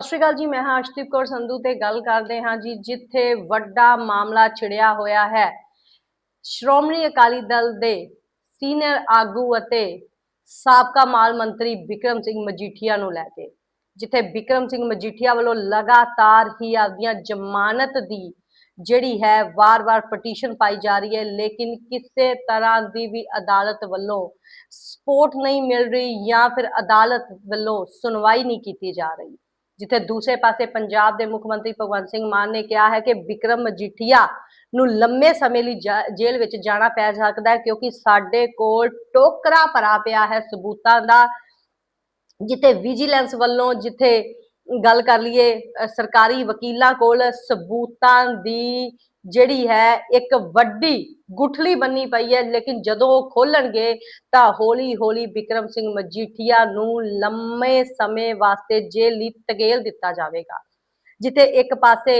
ਸਤਿ ਸ਼੍ਰੀ ਅਕਾਲ ਜੀ, ਮੈਂ ਹਾਂ ਅਰਸ਼ਦੀਪ ਕੌਰ ਸੰਧੂ ਤੇ ਗੱਲ ਕਰਦੇ ਹਾਂ ਜੀ, ਜਿੱਥੇ ਵੱਡਾ ਮਾਮਲਾ ਛਿੜਿਆ ਹੋਇਆ ਹੈ। ਸ਼੍ਰੋਮਣੀ ਅਕਾਲੀ ਦਲ ਦੇ ਸੀਨੀਅਰ ਆਗੂ ਅਤੇ ਸਾਬਕਾ ਮਾਲ ਮੰਤਰੀ ਵਿਕਰਮ ਸਿੰਘ ਮਜੀਠੀਆ ਨੂੰ ਲੈ ਕੇ, ਜਿੱਥੇ ਵਿਕਰਮ ਸਿੰਘ ਮਜੀਠੀਆ ਵੱਲੋਂ ਲਗਾਤਾਰ ਹੀ ਆਪਦੀਆਂ ਜ਼ਮਾਨਤ ਦੀ ਜਿਹੜੀ ਹੈ, ਵਾਰ-ਵਾਰ ਪਟੀਸ਼ਨ ਪਾਈ ਜਾ ਰਹੀ ਹੈ, ਲੇਕਿਨ ਕਿਸੇ ਤਰ੍ਹਾਂ ਦੀ ਵੀ ਅਦਾਲਤ ਵੱਲੋਂ ਸਪੋਰਟ ਨਹੀਂ ਮਿਲ ਰਹੀ ਜਾਂ ਫਿਰ ਅਦਾਲਤ ਵੱਲੋਂ ਸੁਣਵਾਈ ਨਹੀਂ ਕੀਤੀ ਜਾ ਰਹੀ। ਜਿੱਥੇ ਦੂਸਰੇ ਪਾਸੇ ਪੰਜਾਬ ਦੇ ਮੁੱਖ ਮੰਤਰੀ ਭਗਵੰਤ ਸਿੰਘ ਮਾਨ ਨੇ ਕਿਹਾ ਹੈ ਕਿ ਵਿਕਰਮ ਮਜੀਠੀਆ ਨੂੰ ਲੰਮੇ ਸਮੇਂ ਲਈ ਜਾ- ਜੇਲ੍ਹ ਵਿੱਚ ਜਾਣਾ ਪੈ ਸਕਦਾ ਹੈ ਕਿਉਂਕਿ ਸਾਡੇ ਕੋਲ ਟੋਕਰਾ ਭਰਾ ਪਿਆ ਹੈ ਸਬੂਤਾਂ ਦਾ, ਜਿੱਥੇ ਵਿਜੀਲੈਂਸ ਵੱਲੋਂ ਜਿੱਥੇ ਗੱਲ ਕਰ ਲਈਏ ਸਰਕਾਰੀ ਵਕੀਲਾਂ ਕੋਲ ਸਬੂਤਾਂ ਦੀ ਜਿਹੜੀ ਹੈ ਇੱਕ ਵੱਡੀ ਗੁਠਲੀ ਬੰਨੀ ਪਈ ਹੈ, ਲੇਕਿਨ ਜਦੋਂ ਉਹ ਖੋਲਣਗੇ ਤਾਂ ਹੌਲੀ ਹੌਲੀ ਵਿਕਰਮ ਸਿੰਘ ਮਜੀਠੀਆ ਨੂੰ ਲੰਮੇ ਸਮੇਂ ਵਾਸਤੇ ਜੇਲ੍ਹ ਲਈ ਤਗੇਲ ਦਿੱਤਾ ਜਾਵੇਗਾ, ਜਿੱਥੇ ਇੱਕ ਪਾਸੇ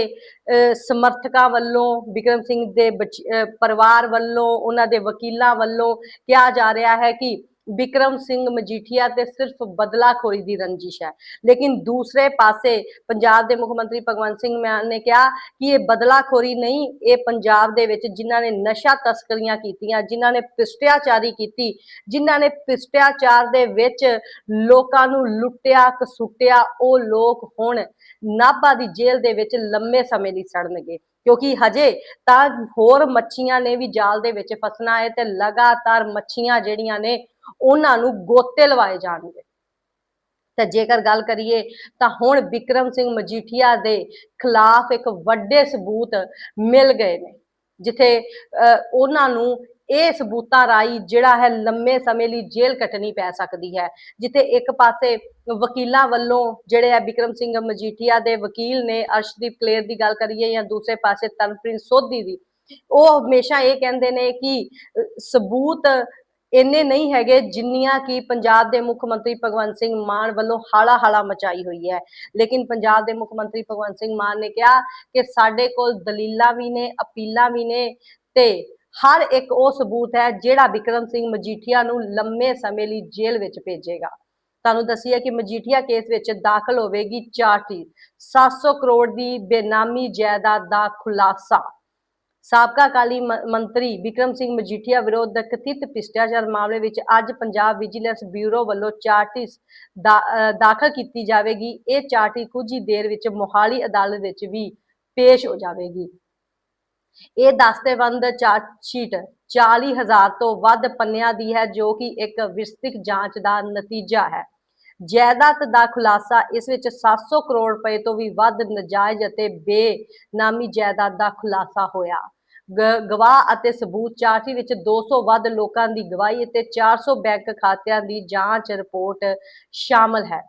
ਸਮਰਥਕਾਂ ਵੱਲੋਂ, ਵਿਕਰਮ ਸਿੰਘ ਦੇ ਬੱਚ- ਪਰਿਵਾਰ ਵੱਲੋਂ, ਉਹਨਾਂ ਦੇ ਵਕੀਲਾਂ ਵੱਲੋਂ ਕਿਹਾ ਜਾ ਰਿਹਾ ਹੈ ਕਿ ਵਿਕਰਮ ਸਿੰਘ ਮਜੀਠੀਆ ਤੇ ਸਿਰਫ ਬਦਲਾਖੋਰੀ ਦੀ ਰੰਜਿਸ਼ ਹੈ। ਲੇਕਿਨ ਦੂਸਰੇ ਪਾਸੇ ਪੰਜਾਬ ਦੇ ਮੁੱਖ ਮੰਤਰੀ ਭਗਵੰਤ ਸਿੰਘ ਮਾਨ ਨੇ ਕਿਹਾ ਕਿ ਇਹ ਬਦਲਾਖੋਰੀ ਨਹੀਂ, ਇਹ ਪੰਜਾਬ ਦੇ ਵਿੱਚ ਜਿਨ੍ਹਾਂ ਨੇ ਨਸ਼ਾ ਤਸਕਰੀਆਂ ਕੀਤੀਆਂ, ਜਿਨ੍ਹਾਂ ਨੇ ਭ੍ਰਿਸ਼ਟਾਚਾਰੀ ਕੀਤੀ, ਜਿਨ੍ਹਾਂ ਨੇ ਭ੍ਰਿਸ਼ਟਾਚਾਰ ਦੇ ਵਿੱਚ ਲੋਕਾਂ ਨੂੰ ਲੁੱਟਿਆ, ਕਸੁੱਟਿਆ, ਉਹ ਲੋਕ ਹੁਣ ਨਾਭਾ ਦੀ ਜੇਲ੍ਹ ਦੇ ਵਿੱਚ ਲੰਮੇ ਸਮੇਂ ਲਈ ਸੜਨਗੇ। ਕਿਉਂਕਿ ਹਜੇ ਤਾਂ ਹੋਰ ਮੱਛੀਆਂ ਨੇ ਵੀ ਜਾਲ ਦੇ ਵਿੱਚ ਫਸਣਾ ਹੈ ਤੇ ਲਗਾਤਾਰ ਮੱਛੀਆਂ ਜਿਹੜੀਆਂ ਨੇ ਉਹਨਾਂ ਨੂੰ ਗੋਤੇ ਲਵਾਏ ਜਾਣਗੇ। ਤਾਂ ਜੇਕਰ ਗੱਲ ਕਰੀਏ ਤਾਂ ਹੁਣ ਵਿਕਰਮ ਸਿੰਘ ਮਜੀਠੀਆ ਦੇ ਖਿਲਾਫ ਇੱਕ ਵੱਡੇ ਸਬੂਤ ਮਿਲ ਗਏ ਨੇ। ਜਿੱਥੇ ਉਹਨਾਂ ਨੂੰ ਇਹ ਸਬੂਤਾਂ ਰਾਈ ਜਿਹੜਾ ਹੈ ਲੰਮੇ ਸਮੇਂ ਲਈ ਜੇਲ੍ਹ ਕੱਟਣੀ ਪੈ ਸਕਦੀ ਹੈ। ਜਿੱਥੇ ਇੱਕ ਪਾਸੇ ਵਕੀਲਾਂ ਵੱਲੋਂ ਜਿਹੜੇ ਆ ਵਿਕਰਮ ਸਿੰਘ ਮਜੀਠੀਆ ਦੇ ਵਕੀਲ ਨੇ ਅਰਸ਼ਦੀਪ ਕਲੇਰ ਦੀ ਗੱਲ ਕਰੀਏ ਜਾਂ ਦੂਸਰੇ ਪਾਸੇ ਤਨਪ੍ਰੀਤ ਸੋਧੀ ਦੀ, ਉਹ ਹਮੇਸ਼ਾ ਇਹ ਕਹਿੰਦੇ ਨੇ ਕਿ ਸਬੂਤ ਇੰਨੇ ਨਹੀਂ ਹੈਗੇ ਜਿੰਨੀਆਂ ਕਿ ਪੰਜਾਬ ਦੇ ਮੁੱਖ ਮੰਤਰੀ ਭਗਵੰਤ ਸਿੰਘ ਮਾਨ ਵੱਲੋਂ ਹਾਲਾ ਹਾਲਾ ਮਚਾਈ ਹੋਈ ਹੈ। ਲੇਕਿਨ ਪੰਜਾਬ ਦੇ ਮੁੱਖ ਮੰਤਰੀ ਭਗਵੰਤ ਸਿੰਘ ਮਾਨ ਨੇ ਕਿਹਾ ਕਿ ਸਾਡੇ ਕੋਲ ਦਲੀਲਾਂ ਵੀ ਨੇ, ਅਪੀਲਾਂ ਵੀ ਨੇ ਤੇ ਹਰ ਇੱਕ ਉਹ ਸਬੂਤ ਹੈ ਜਿਹੜਾ ਵਿਕਰਮ ਸਿੰਘ ਮਜੀਠੀਆ ਨੂੰ ਲੰਮੇ ਸਮੇਂ ਲਈ ਜੇਲ੍ਹ ਵਿੱਚ ਭੇਜੇਗਾ। ਤੁਹਾਨੂੰ ਦੱਸੀਏ ਕਿ ਮਜੀਠੀਆ ਕੇਸ ਵਿੱਚ ਦਾਖਲ ਹੋਵੇਗੀ ਚਾਰਜਸ਼ੀਟ 700 ਕਰੋੜ ਦੀ ਬੇਨਾਮੀ ਜਾਇਦਾਦ ਦਾ ਖੁਲਾਸਾ। ਸਾਬਕਾ ਅਕਾਲੀ ਮੰਤਰੀ ਵਿਕਰਮ ਸਿੰਘ ਮਜੀਠੀਆ ਵਿਰੁੱਧ ਕਥਿਤ ਭ੍ਰਿਸ਼ਟਾਚਾਰ ਮਾਮਲੇ ਵਿੱਚ ਅੱਜ ਪੰਜਾਬ ਵਿਜੀਲੈਂਸ ਬਿਊਰੋ ਵੱਲੋਂ ਚਾਰਟਿਸ ਦਾਖਲ ਕੀਤੀ ਜਾਵੇਗੀ। ਇਹ ਚਾਰਟੀ ਕੁਝ ਹੀ ਦੇਰ ਵਿੱਚ ਮੋਹਾਲੀ ਅਦਾਲਤ ਵਿੱਚ ਵੀ ਪੇਸ਼ ਹੋ ਜਾਵੇਗੀ। ਇਹ ਦਸਤੇਬੰਦ ਚਾਰਜਸ਼ੀਟ 40000 ਤੋਂ ਵੱਧ ਪੰਨਿਆਂ ਦੀ ਹੈ, ਜੋ ਕਿ ਇੱਕ ਵਿਸਤ੍ਰਿਤ ਜਾਂਚ ਦਾ ਨਤੀਜਾ ਹੈ। ਜਾਇਦਾਦ ਦਾ ਖੁਲਾਸਾ ਇਸ ਵਿੱਚ 700 ਕਰੋੜ ਰੁਪਏ ਤੋਂ ਵੀ ਵੱਧ ਨਜਾਇਜ਼ ਅਤੇ ਬੇਨਾਮੀ ਜਾਇਦਾਦ ਦਾ ਖੁਲਾਸਾ ਹੋਇਆ। ਗਵਾਹ ਅਤੇ ਸਬੂਤ ਚਾਰਟੀ ਵਿੱਚ 200 ਵੱਧ ਲੋਕਾਂ ਦੀ ਗਵਾਹੀ ਅਤੇ 400 ਬੈਂਕ ਖਾਤਿਆਂ ਦੀ ਜਾਂਚ ਰਿਪੋਰਟ ਸ਼ਾਮਲ ਹੈ।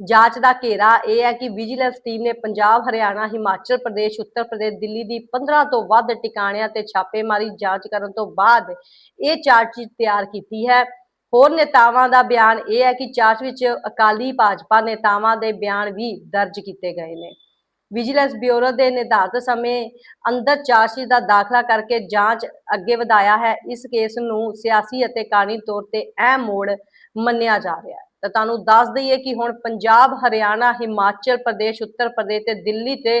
ਜਾਂਚ ਦਾ ਘੇਰਾ ਇਹ ਹੈ ਕਿ ਵਿਜੀਲੈਂਸ ਟੀਮ ਨੇ ਪੰਜਾਬ, ਹਰਿਆਣਾ, ਹਿਮਾਚਲ ਪ੍ਰਦੇਸ਼, ਉੱਤਰ ਪ੍ਰਦੇਸ਼, ਦਿੱਲੀ ਦੀ 15 ਤੋਂ ਵੱਧ ਟਿਕਾਣਿਆਂ ਤੇ ਛਾਪੇਮਾਰੀ ਜਾਂਚ ਕਰਨ ਤੋਂ ਬਾਅਦ ਇਹ ਚਾਰਜਸ਼ੀਟ ਤਿਆਰ ਕੀਤੀ ਹੈ। ਹੋਰ ਨੇਤਾਵਾਂ ਦਾ ਬਿਆਨ ਇਹ ਹੈ ਕਿ ਚਾਰਜ ਵਿੱਚ ਅਕਾਲੀ ਭਾਜਪਾ ਨੇਤਾਵਾਂ ਦੇ ਬਿਆਨ ਵੀ ਦਰਜ ਕੀਤੇ ਗਏ ਨੇ। ਵਿਜੀਲੈਂਸ ਬਿਊਰੋ ਦੇ ਨਿਰਧਾਰਤ ਸਮੇਂ ਅੰਦਰ ਚਾਰਜਸ਼ੀਟ ਦਾ ਦਾਖਲਾ ਕਰਕੇ ਜਾਂਚ ਅੱਗੇ ਵਧਾਇਆ ਹੈ। ਇਸ ਕੇਸ ਨੂੰ ਸਿਆਸੀ ਅਤੇ ਕਾਨੂੰਨੀ ਤੌਰ ਤੇ ਅਹਿਮ ਮੋੜ ਮੰਨਿਆ ਜਾ ਰਿਹਾ ਹੈ। ਤਾਂ ਤੁਹਾਨੂੰ ਦੱਸ ਦਈਏ ਕਿ ਹੁਣ ਪੰਜਾਬ, ਹਰਿਆਣਾ, ਹਿਮਾਚਲ ਪ੍ਰਦੇਸ਼, ਉੱਤਰ ਪ੍ਰਦੇਸ਼ ਤੇ ਦਿੱਲੀ ਤੇ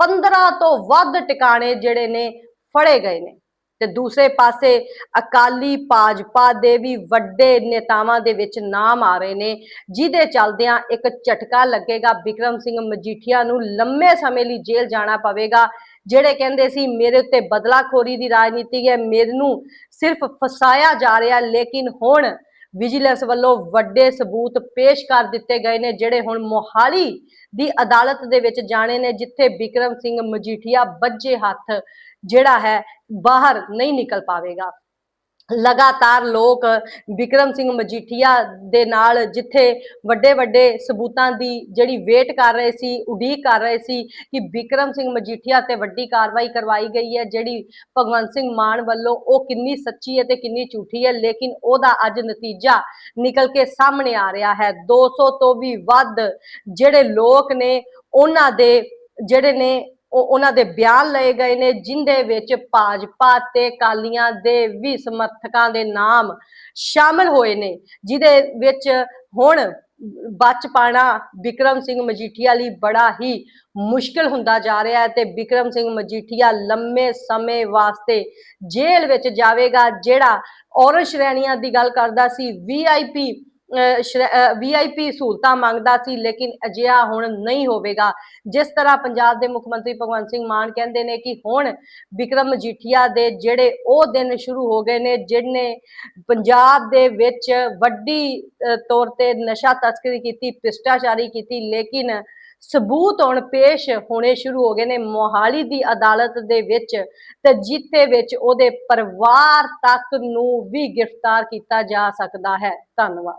15 ਤੋਂ ਵੱਧ ਟਿਕਾਣੇ ਜਿਹੜੇ ਨੇ ਫੜੇ ਗਏ ਨੇ। ਤੇ ਦੂਸਰੇ ਪਾਸੇ ਅਕਾਲੀ ਭਾਜਪਾ ਦੇ ਵੀ ਵੱਡੇ ਨੇਤਾਵਾਂ ਦੇ ਵਿੱਚ ਨਾਮ ਆ ਰਹੇ ਨੇ, ਜਿਹਦੇ ਚੱਲਦਿਆਂ ਇੱਕ ਝਟਕਾ ਲੱਗੇਗਾ। ਵਿਕਰਮ ਸਿੰਘ ਮਜੀਠੀਆ ਨੂੰ ਲੰਮੇ ਸਮੇਂ ਲਈ ਜੇਲ੍ਹ ਜਾਣਾ ਪਵੇਗਾ, ਜਿਹੜੇ ਕਹਿੰਦੇ ਸੀ, ਮੇਰੇ ਉੱਤੇ ਬਦਲਾਖੋਰੀ ਦੀ ਰਾਜਨੀਤੀ ਹੈ, ਮੈਨੂੰ ਸਿਰਫ ਫਸਾਇਆ ਜਾ ਰਿਹਾ, ਲੇਕਿਨ ਹੁਣ ਵਿਜੀਲੈਂਸ ਵੱਲੋਂ ਵੱਡੇ ਸਬੂਤ ਪੇਸ਼ ਕਰ ਦਿੱਤੇ ਗਏ ਨੇ, ਜਿਹੜੇ ਹੁਣ ਮੋਹਾਲੀ ਦੀ ਅਦਾਲਤ ਦੇ ਵਿੱਚ ਜਾਣੇ ਨੇ, ਜਿੱਥੇ ਵਿਕਰਮ ਸਿੰਘ ਮਜੀਠੀਆ ਬੱਜੇ ਹੱਥ ਜਿਹੜਾ ਹੈ ਬਾਹਰ ਨਹੀਂ ਨਿਕਲ ਪਾਵੇਗਾ। ਲਗਾਤਾਰ ਲੋਕ ਵਿਕਰਮ ਸਿੰਘ ਮਜੀਠੀਆ ਦੇ ਨਾਲ ਜਿੱਥੇ ਵੱਡੇ ਵੱਡੇ ਸਬੂਤਾਂ ਦੀ ਜਿਹੜੀ ਵੇਟ ਕਰ ਰਹੇ ਸੀ, ਉਡੀਕ ਕਰ ਰਹੇ ਸੀ ਕਿ ਵਿਕਰਮ ਸਿੰਘ ਮਜੀਠੀਆ ਤੇ ਵੱਡੀ ਕਾਰਵਾਈ ਕਰਵਾਈ ਗਈ ਹੈ, ਜਿਹੜੀ ਭਗਵੰਤ ਸਿੰਘ ਮਾਨ ਵੱਲੋਂ ਉਹ ਕਿੰਨੀ ਸੱਚੀ ਹੈ ਤੇ ਕਿੰਨੀ ਝੂਠੀ ਹੈ, ਲੇਕਿਨ ਉਹਦਾ ਅੱਜ ਨਤੀਜਾ ਨਿਕਲ ਕੇ ਸਾਹਮਣੇ ਆ ਰਿਹਾ ਹੈ। 200 ਤੋਂ ਵੀ ਵੱਧ ਜਿਹੜੇ ਲੋਕ ਨੇ, ਉਹਨਾਂ ਦੇ ਜਿਹੜੇ ਨੇ ਉਹ ਉਹਨਾਂ ਦੇ ਬਿਆਨ ਲਏ ਗਏ ਨੇ, ਜਿੰਦੇ ਵਿੱਚ ਭਾਜਪਾ ਤੇ ਕਾਲੀਆਂ ਦੇ ਵੀ ਸਮਰਥਕਾਂ ਦੇ ਨਾਮ ਸ਼ਾਮਲ ਹੋਏ ਨੇ, ਜਿਹਦੇ ਵਿੱਚ ਹੁਣ ਬਚ ਪਾਣਾ ਵਿਕਰਮ ਸਿੰਘ ਮਜੀਠੀਆ ਲਈ ਬੜਾ ਹੀ ਮੁਸ਼ਕਲ ਹੁੰਦਾ ਜਾ ਰਿਹਾ ਹੈ ਤੇ ਵਿਕਰਮ ਸਿੰਘ ਮਜੀਠੀਆ ਲੰਮੇ ਸਮੇਂ ਵਾਸਤੇ ਜੇਲ੍ਹ ਵਿੱਚ ਜਾਵੇਗਾ, ਜਿਹੜਾ ਔਰਤ ਸ਼੍ਰੇਣੀਆਂ ਦੀ ਗੱਲ ਕਰਦਾ ਸੀ ਵੀਆਈਪੀ ਵੀਆਈਪੀ ਸਹੂਲਤਾਂ ਮੰਗਦਾ ਸੀ, ਲੇਕਿਨ ਅਜਿਹਾ ਹੁਣ ਨਹੀਂ ਹੋਵੇਗਾ। ਜਿਸ ਤਰ੍ਹਾਂ ਪੰਜਾਬ ਦੇ ਮੁੱਖ ਮੰਤਰੀ ਭਗਵੰਤ ਸਿੰਘ ਮਾਨ ਕਹਿੰਦੇ ਨੇ ਕਿ ਹੁਣ ਵਿਕਰਮ ਮਜੀਠੀਆ ਦੇ ਜਿਹੜੇ ਉਹ ਦਿਨ ਸ਼ੁਰੂ ਹੋ ਗਏ ਨੇ, ਜਿਹਨੇ ਪੰਜਾਬ ਦੇ ਵਿੱਚ ਵੱਡੀ ਤੌਰ ਤੇ ਨਸ਼ਾ ਤਸਕਰੀ ਕੀਤੀ, ਭ੍ਰਿਸ਼ਟਾਚਾਰੀ ਕੀਤੀ, ਲੇਕਿਨ ਸਬੂਤ ਹੁਣ ਪੇਸ਼ ਹੋਣੇ ਸ਼ੁਰੂ ਹੋ ਗਏ ਨੇ। ਮੋਹਾਲੀ ਦੀ ਅਦਾਲਤ ਦੇ ਵਿੱਚ ਤੇ ਜਿੱਥੇ ਵਿੱਚ ਉਹਦੇ ਪਰਿਵਾਰ ਤੱਕ ਨੂੰ ਵੀ ਗ੍ਰਿਫਤਾਰ ਕੀਤਾ ਜਾ ਸਕਦਾ ਹੈ। ਧੰਨਵਾਦ।